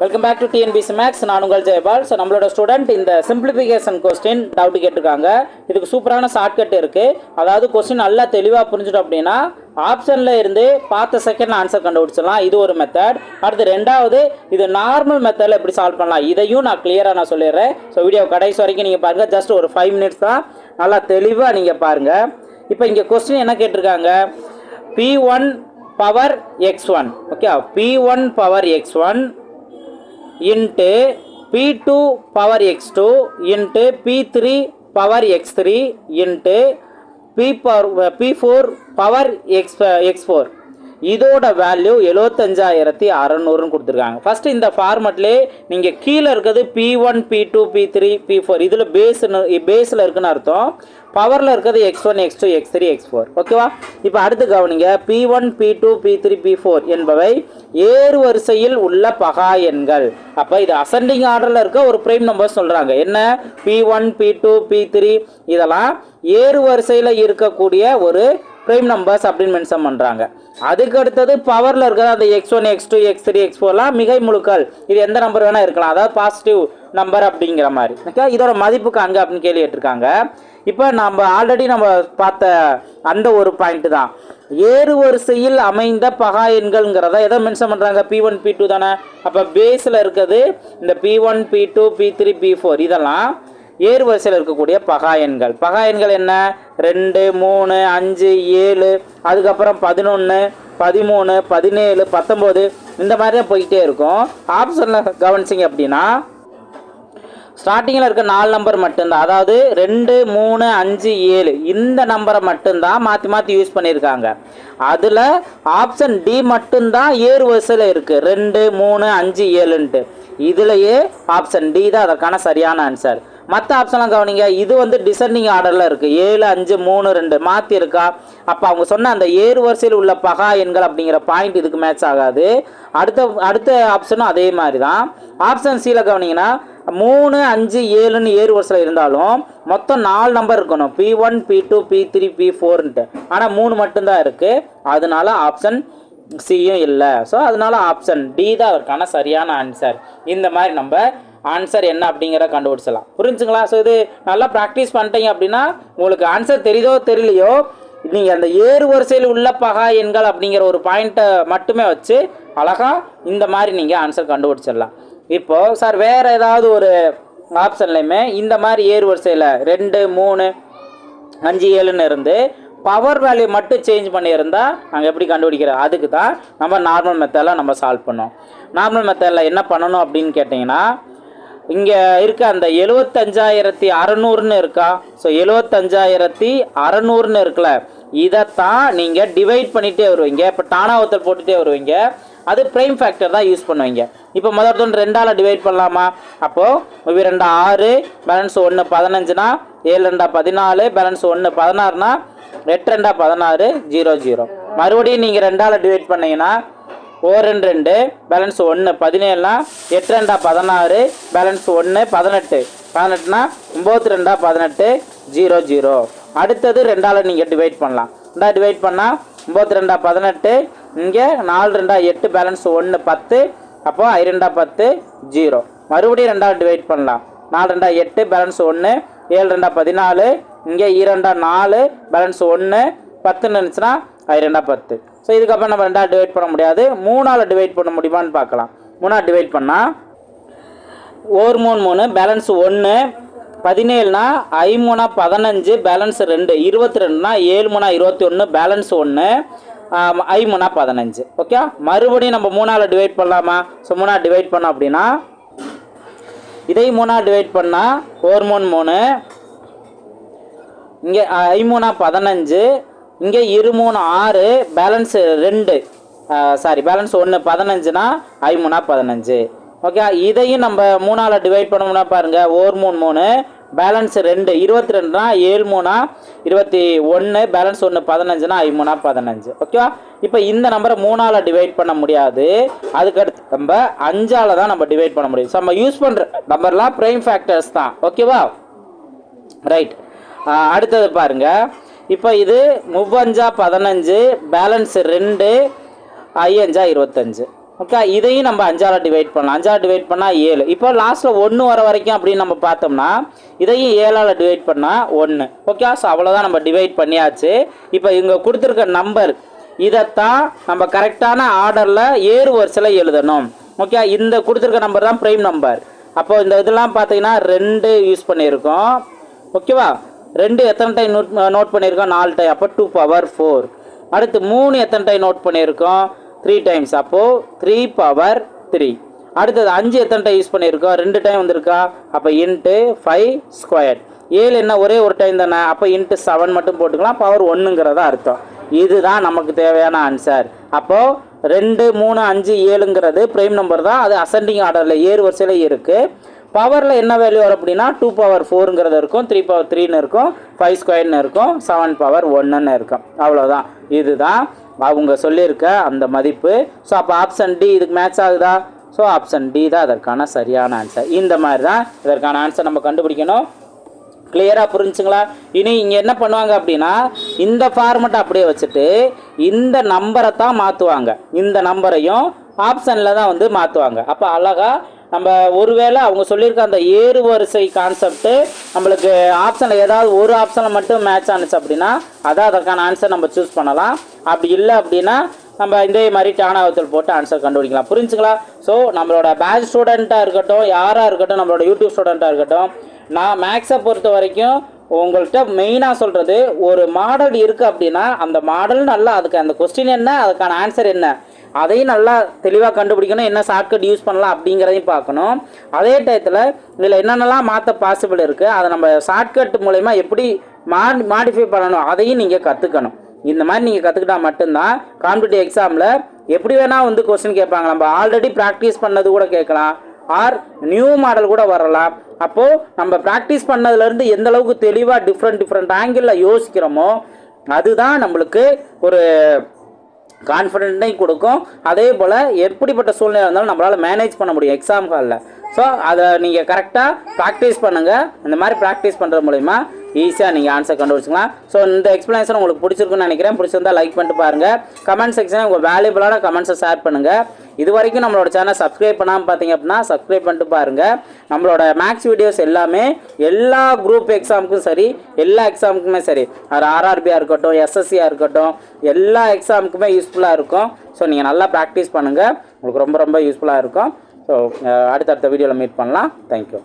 Welcome back to TNPSC max நான் உங்கள் Jayapal. So நம்மளோட ஸ்டூடெண்ட் இந்த சிம்பிளிஃபிகேஷன் கொஸ்டின் டவுட் கேட்டிருக்காங்க. இதுக்கு சூப்பரான ஷார்ட்கட் இருக்குது அதாவது கொஸ்டின் நல்லா தெளிவாக புரிஞ்சிட்டோம் அப்படின்னா ஆப்ஷனில் இருந்து பார்த்த செகண்ட் ஆன்சர் கண்டுபிடிச்சிடலாம். இது ஒரு மெத்தட் அடுத்து ரெண்டாவது இது நார்மல் மெத்தடில் எப்படி சால்வ் பண்ணலாம்? இதையும் நான் கிளியராக நான் சொல்லிடுறேன். ஸோ வீடியோ கடைசி வரைக்கும் நீங்கள் பாருங்கள் ஜஸ்ட் ஒரு ஃபைவ் மினிட்ஸ் தான். நல்லா தெளிவாக நீங்கள் பாருங்கள் இப்போ இங்கே கொஸ்டின் என்ன கேட்டிருக்காங்க? P one power X one okay P one power X one into P two power X two into P three power X three into P power P four power X X four இதோட value எழுபத்தஞ்சாயிரத்தி அறநூறுன்னு கொடுத்துருக்காங்க. First இந்த ஃபார்மெட்லேயே நீங்கள் கீழே இருக்கிறது P one P two P three P four இதில் பேஸ்னு பேஸில் இருக்குன்னு அர்த்தம். பவரில் இருக்கிறது X one X two X three X four ஓகேவா இப்போ அடுத்து கவனிங்க. P one P two P three P four என்பவை ஏறு வரிசையில் உள்ள பகா எண்கள். அப்போ இது அசண்டிங் ஆர்டரில் இருக்க ஒரு ப்ரைம் நம்பர் சொல்கிறாங்க என்ன? P one P two P three இதெல்லாம் ஏறு வரிசையில் இருக்கக்கூடிய ஒரு ப்ரைம் நம்பர்ஸ் அப்படின்னு மென்ஷன் பண்ணுறாங்க அதுக்கு அடுத்தது பவரில் இருக்கிற அந்த X one X two X three X ஃபோர்லாம் மிகை முழுக்கள். இது எந்த நம்பர் வேணால் இருக்கலாம். அதாவது பாசிட்டிவ் நம்பர் அப்படிங்கிற மாதிரி. ஓகே இதோட மதிப்பு காண்க அப்படின்னு கேள்வி கேட்டிருக்காங்க. இப்போ நம்ம ஆல்ரெடி நம்ம பார்த்த அந்த ஒரு பாயிண்ட் தான். ஏறு வரிசையில் அமைந்த பகா எண்கள்ங்கிறத எதை மென்ஷன் பண்ணுறாங்க பி ஒன் பி டூ தானே. அப்போ பேஸில் இருக்கிறது இந்த P one P two P three P four இதெல்லாம் ஏறு வரிசையில் இருக்கக்கூடிய பகா எண்கள். பகா எண்கள் என்ன? ரெண்டு மூணு அஞ்சு ஏழு அதுக்கப்புறம் பதினொன்று பதிமூணு பதினேழு பத்தொம்போது இந்த மாதிரி தான் போய்கிட்டே இருக்கும் ஆப்ஷனில் கவனிச்சிங்க அப்படின்னா ஸ்டார்டிங்கில் இருக்க நாலு நம்பர் மட்டும்தான். அதாவது ரெண்டு மூணு அஞ்சு ஏழு. இந்த நம்பரை மட்டும்தான் மாற்றி மாற்றி யூஸ் பண்ணியிருக்காங்க. அதில் ஆப்ஷன் டி மட்டும்தான் ஏறு வரிசையில் இருக்குது ரெண்டு மூணு அஞ்சு ஏழுன்ட்டு. இதுலேயே ஆப்ஷன் டி தான் அதற்கான சரியான ஆன்சர் மற்ற ஆப்ஷன்லாம் கவனிங்க இது வந்து டிசெண்டிங் ஆர்டரில் இருக்குது ஏழு அஞ்சு மூணு ரெண்டு மாற்றி இருக்கா அப்போ அவங்க சொன்ன அந்த ஏறு வரிசையில் உள்ள பகா எண்கள் அப்படிங்கிற பாயிண்ட் இதுக்கு மேட்ச் ஆகாது. அடுத்த அடுத்த ஆப்ஷனும் அதே மாதிரி தான் ஆப்ஷன் சியில் கவனிங்கன்னா மூணு அஞ்சு ஏழுன்னு ஏறு வரிசையில் இருந்தாலும் மொத்தம் நாலு நம்பர் இருக்கணும். P one P two P three P ஃபோர்ன்ட்டு ஆனால் மூணு மட்டும்தான் இருக்குது அதனால ஆப்ஷன் சியும் இல்லை. ஸோ அதனால ஆப்ஷன் டி தான் அதற்கான சரியான ஆன்சர் இந்த மாதிரி நம்ம ஆன்சர் என்ன அப்படிங்கிறத கண்டுபிடிச்சலாம் புரிஞ்சுங்களா? ஸோ இது நல்லா ப்ராக்டிஸ் பண்ணிட்டீங்க அப்படின்னா உங்களுக்கு ஆன்சர் தெரியுதோ தெரியலையோ நீங்கள் அந்த ஏறு வரிசையில் உள்ள பகா எண்கள் அப்படிங்கிற ஒரு பாயிண்ட்டை மட்டுமே வச்சு அழகாக இந்த மாதிரி நீங்கள் ஆன்சர் கண்டுபிடிச்சிடலாம். இப்போது சார் வேறு ஏதாவது ஒரு ஆப்ஷன்லையுமே இந்த மாதிரி ஏறு வரிசையில் ரெண்டு மூணு அஞ்சு ஏழுன்னு இருந்து பவர் வேல்யூ மட்டும் சேஞ்ச் பண்ணியிருந்தால் நாங்கள் எப்படி கண்டுபிடிக்கிறோம்? அதுக்கு தான் நம்ம நார்மல் மெத்தடில் நம்ம சால்வ் பண்ணோம். நார்மல் மெத்தடில் என்ன பண்ணணும் அப்படின்னு கேட்டிங்கன்னா இங்கே இருக்க அந்த எழுவத்தஞ்சாயிரத்தி அறநூறுன்னு இருக்கா? ஸோ எழுவத்தஞ்சாயிரத்தி அறநூறுன்னு இருக்குல்ல இதைத்தான் நீங்கள் டிவைட் பண்ணிகிட்டே வருவீங்க. இப்போ டானாவத்தல் போட்டுகிட்டே வருவீங்க. அது ப்ரைம் ஃபேக்டர் தான் யூஸ் பண்ணுவீங்க. இப்போ முதல் தொண்டு ரெண்டால் டிவைட் பண்ணலாமா? அப்போது இவ ரெண்டு ஆறு பேலன்ஸ் ஒன்று பதினஞ்சுனா ஏழு ரெண்டா பதினாலு பேலன்ஸ் ஒன்று பதினாறுனா எட்டு ரெண்டா பதினாறு ஜீரோ ஜீரோ மறுபடியும் நீங்கள் ரெண்டால் டிவைட் பண்ணீங்கன்னா ஓ ரெண்டு ரெண்டு பேலன்ஸ் ஒன்று பதினேழுனா எட்டு ரெண்டா பதினாறு பேலன்ஸ் ஒன்று பதினெட்டு. பதினெட்டுனா ஒம்பது ரெண்டா பதினெட்டு ஜீரோ ஜீரோ அடுத்தது ரெண்டால் நீங்கள் டிவைட் பண்ணலாம். ரெண்டா டிவைட் பண்ணால் ஒம்பது ரெண்டா பதினெட்டு இங்கே நாலு ரெண்டா எட்டு பேலன்ஸ் ஒன்று பத்து அப்போ ஐ பத்து ஜீரோ மறுபடியும் ரெண்டாவது டிவைட் பண்ணலாம். நாலு ரெண்டா எட்டு பேலன்ஸ் ஒன்று ஏழு ரெண்டா பதினாலு இங்கே இரண்டா நாலு பேலன்ஸ் ஒன்று பத்துன்னு இருந்துச்சுன்னா ஐ பத்து. ஸோ இதுக்கப்புறம் நம்ம ரெண்டாவது டிவைட் பண்ண முடியாது. மூணால் டிவைட் பண்ண முடியுமான்னு பார்க்கலாம். மூணாவது டிவைட் பண்ணால் ஒரு மூணு மூணு பேலன்ஸ் ஒன்று பதினேழுனா ஐ மூணா பதினஞ்சு பேலன்ஸ் ரெண்டு இருபத்தி ரெண்டுனா ஏழு மூணா இருபத்தி ஒன்று பேலன்ஸ் ஒன்று ஐ மூணா பதினஞ்சு. ஓகே மறுபடியும் நம்ம மூணால் டிவைட் பண்ணலாமா? ஸோ மூணாக டிவைட் பண்ணோம் அப்படின்னா இதை மூணாக டிவைட் பண்ணால் ஒரு மூணு மூணு. இங்கே ஐ மூணா பதினஞ்சு. இங்கே இரு மூணு ஆறு பேலன்ஸ் ரெண்டு. சாரி பேலன்ஸ் ஒன்று பதினஞ்சுனா ஐ மூணா பதினஞ்சு. ஓகே இதையும் நம்ம மூணால் டிவைட் பண்ணோம்னா பாருங்கள் ஓர் மூணு மூணு. பேலன்ஸ் ரெண்டு. இருபத்தி ரெண்டுனா ஏழு மூணா இருபத்தி ஒன்று பேலன்ஸ் ஒன்று பதினஞ்சுனா ஐமூணா பதினஞ்சு. ஓகேவா? இப்போ இந்த நம்பரை மூணால் டிவைட் பண்ண முடியாது. அதுக்கடுத்து நம்ம அஞ்சால் தான் நம்ம டிவைட் பண்ண முடியும். ஸோ நம்ம யூஸ் பண்ணுற நம்பர்லாம் ப்ரைம் ஃபேக்டர்ஸ் தான். ஓகேவா? ரைட் அடுத்தது பாருங்கள் இப்போ இது மூவஞ்சா பதினஞ்சு பேலன்ஸ் ரெண்டு ஐயஞ்சா இருபத்தஞ்சு. ஓகே இதையும் நம்ம அஞ்சால் டிவைட் பண்ணலாம். அஞ்சால் டிவைட் பண்ணால் ஏழு. இப்போ லாஸ்ட்டில் ஒன்று வர வரைக்கும் அப்படின்னு நம்ம பார்த்தோம்னா இதையும் ஏழால் டிவைட் பண்ணால் ஒன்று ஓகே ஸோ அவ்வளோதான் நம்ம டிவைட் பண்ணியாச்சு. இப்போ இங்கே கொடுத்துருக்க நம்பர் இதைத்தான் நம்ம கரெக்டான ஆர்டரில் ஏறு வரிசையில் எழுதணும். ஓகே இந்த கொடுத்துருக்க நம்பர் தான் ப்ரைம் நம்பர் அப்போ இந்த இதெல்லாம் பார்த்தீங்கன்னா ரெண்டு யூஸ் பண்ணியிருக்கோம். ஓகேவா ரெண்டு எத்தனை டைம் நோட் நோட் பண்ணியிருக்கோம்? நாலு டைம் அப்போ டூ பவர் ஃபோர் அடுத்து மூணு எத்தனை டைம் நோட் பண்ணியிருக்கோம்? த்ரீ டைம்ஸ் அப்போது த்ரீ பவர் த்ரீ அடுத்தது அஞ்சு எத்தனை டைம் யூஸ் பண்ணியிருக்கோம்? ரெண்டு டைம் வந்திருக்கா? அப்போ இன்ட்டு ஃபைவ் ஸ்கொயர் ஏழு என்ன ஒரே ஒரு டைம் தானே? அப்போ இன்ட்டு செவன் மட்டும் போட்டுக்கலாம். பவர் ஒன்றுங்கிறதா அர்த்தம். இதுதான் நமக்கு தேவையான ஆன்சர் அப்போது ரெண்டு மூணு அஞ்சு ஏழுங்கிறது ப்ரைம் நம்பர் தான். அது அசண்டிங் ஆர்டரில் ஏறு வரிசையில் இருக்குது பவரில் என்ன வேல்யூ வரும் அப்படின்னா டூ பவர் ஃபோருங்கிறது இருக்கும். த்ரீ பவர் த்ரீன்னு இருக்கும். ஃபைவ் ஸ்கொயர்னு இருக்கும். செவன் பவர் ஒன்றுன்னு இருக்கும். அவ்வளோதான் இதுதான் அவங்க சொல்லியிருக்க அந்த மதிப்பு. ஸோ அப்போ ஆப்ஷன் டி இதுக்கு மேட்ச் ஆகுதா? ஸோ ஆப்ஷன் டி தான் அதற்கான சரியான ஆன்சர் இந்த மாதிரி தான் இதற்கான ஆன்சர் நம்ம கண்டுபிடிக்கணும். கிளியராக புரிஞ்சுங்களா? இனி இங்கே என்ன பண்ணுவாங்க அப்படின்னா இந்த ஃபார்மெட்டை அப்படியே வச்சுட்டு இந்த நம்பரை தான் மாற்றுவாங்க இந்த நம்பரையும் ஆப்ஷனில் தான் வந்து மாற்றுவாங்க அப்போ அழகாக நம்ம ஒருவேளை அவங்க சொல்லியிருக்க அந்த ஏறு வரிசை கான்செப்ட்டு நம்மளுக்கு ஆப்ஷனில் ஏதாவது ஒரு ஆப்ஷனில் மட்டும் மேட்ச் ஆனுச்சு அப்படின்னா அதான் அதற்கான ஆன்சர் நம்ம சூஸ் பண்ணலாம். அப்படி இல்லை அப்படின்னா நம்ம இதே மாதிரி டானாவத்தில் போட்டு ஆன்சர் கண்டுபிடிக்கலாம். புரிஞ்சுங்களா? ஸோ நம்மளோட பேட்ச் ஸ்டூடெண்ட்டாக இருக்கட்டும் யாராக இருக்கட்டும் நம்மளோட யூடியூப் ஸ்டூடெண்ட்டாக இருக்கட்டும் நான் மேக்ஸை பொறுத்த வரைக்கும் உங்கள்கிட்ட மெயினாக சொல்கிறது ஒரு மாடல் இருக்குது அப்படின்னா அந்த மாடல் நல்லா அதுக்கு அந்த கொஸ்டின் என்ன அதுக்கான ஆன்சர் என்ன? அதையும் நல்லா தெளிவாக கண்டுபிடிக்கணும். என்ன ஷார்ட்கட் யூஸ் பண்ணலாம் அப்படிங்கிறதையும் பார்க்கணும். அதே டயத்தில் இதில் என்னென்னலாம் மாற்ற பாசிபிள் இருக்குது அதை நம்ம ஷார்ட்கட் மூலயமா எப்படி மா மாடிஃபை பண்ணணும்? அதையும் நீங்கள் கற்றுக்கணும் இந்த மாதிரி நீங்கள் கற்றுக்கிட்டா மட்டும்தான் காம்படிட்டிவ் எக்ஸாமில் எப்படி வேணால் வந்து கொஸ்டின் கேட்பாங்க. நம்ம ஆல்ரெடி ப்ராக்டிஸ் பண்ணது கூட கேட்கலாம். ஆர் நியூ மாடல் கூட வரலாம். அப்போது நம்ம ப்ராக்டிஸ் பண்ணதுலேருந்து எந்த அளவுக்கு தெளிவாக டிஃப்ரெண்ட் டிஃப்ரெண்ட் ஆங்கிளில் யோசிக்கிறோமோ அதுதான் நம்மளுக்கு ஒரு கான்ஃபிடென்ட்டையும் கொடுக்கும். அதே போல் எப்படிப்பட்ட சூழ்நிலை இருந்தாலும் நம்மளால் மேனேஜ் பண்ண முடியும் எக்ஸாம் ஹாலில் ஸோ அதை நீங்கள் கரெக்டாக ப்ராக்டிஸ் பண்ணுங்கள் இந்த மாதிரி ப்ராக்டிஸ் பண்ணுறது மூலிமா ஈஸியாக நீங்கள் ஆன்சர் கண்டுபிடிச்சிக்கலாம். ஸோ இந்த எக்ஸ்ப்ளனேஷன் உங்களுக்கு பிடிச்சிருக்குன்னு நினைக்கிறேன். பிடிச்சிருந்தா லைக் பண்ணிட்டு பாருங்கள் கமெண்ட் செக்ஷனில் உங்கள் வேல்யூபிளான கமெண்ட்ஸை ஷேர் பண்ணுங்கள் இது வரைக்கும் நம்மளோட சேனல் சப்ஸ்கிரைப் பண்ணாமல் பார்த்தீங்க அப்படின்னா சப்ஸ்கிரைப் பண்ணிட்டு பாருங்கள் நம்மளோட மேக்ஸ் வீடியோஸ் எல்லாமே எல்லா குரூப் எக்ஸாமுக்கும் சரி எல்லா எக்ஸாமுக்குமே சரி அது ஆர்ஆர்பியாக இருக்கட்டும் எஸ்எஸ்சியாக இருக்கட்டும் எல்லா எக்ஸாமுக்குமே யூஸ்ஃபுல்லாக இருக்கும். ஸோ நீங்கள் நல்லா ப்ராக்டிஸ் பண்ணுங்கள் உங்களுக்கு ரொம்ப ரொம்ப யூஸ்ஃபுல்லாக இருக்கும். ஸோ அடுத்தடுத்த வீடியோவில் மீட் பண்ணலாம். தேங்க்யூ